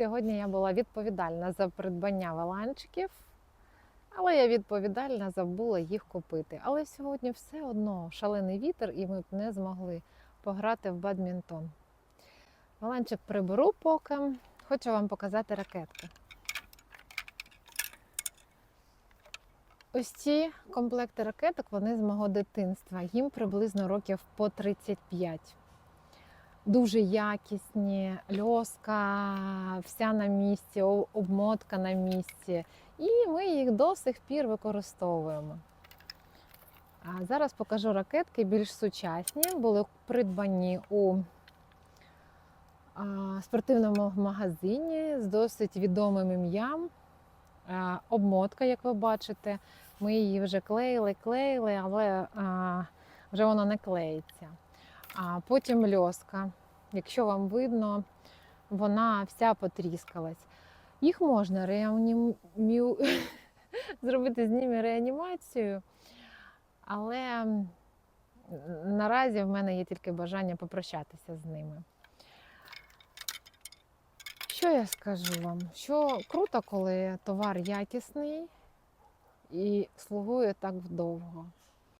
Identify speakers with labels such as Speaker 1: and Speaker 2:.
Speaker 1: Сьогодні я була відповідальна за придбання валанчиків, але я відповідальна забула їх купити. Але сьогодні все одно шалений вітер, і ми б не змогли пограти в бадмінтон. Валанчик приберу поки. Хочу вам показати ракетки. Ось ці комплекти ракеток вони з мого дитинства. Їм приблизно років по 35. Дуже якісні, льоска, вся на місці, обмотка на місці. І ми їх до сих пір використовуємо. А зараз покажу ракетки більш сучасні. Були придбані у спортивному магазині з досить відомим ім'ям. Обмотка, як ви бачите, ми її вже клеїли, клеїли, але вже вона не клеїться. А потім льоска. Якщо вам видно, вона вся потріскалась. Їх можна реанімю... зробити з ними реанімацію, але наразі в мене є тільки бажання попрощатися з ними. Що я скажу вам? Що круто, коли товар якісний і слугує так довго.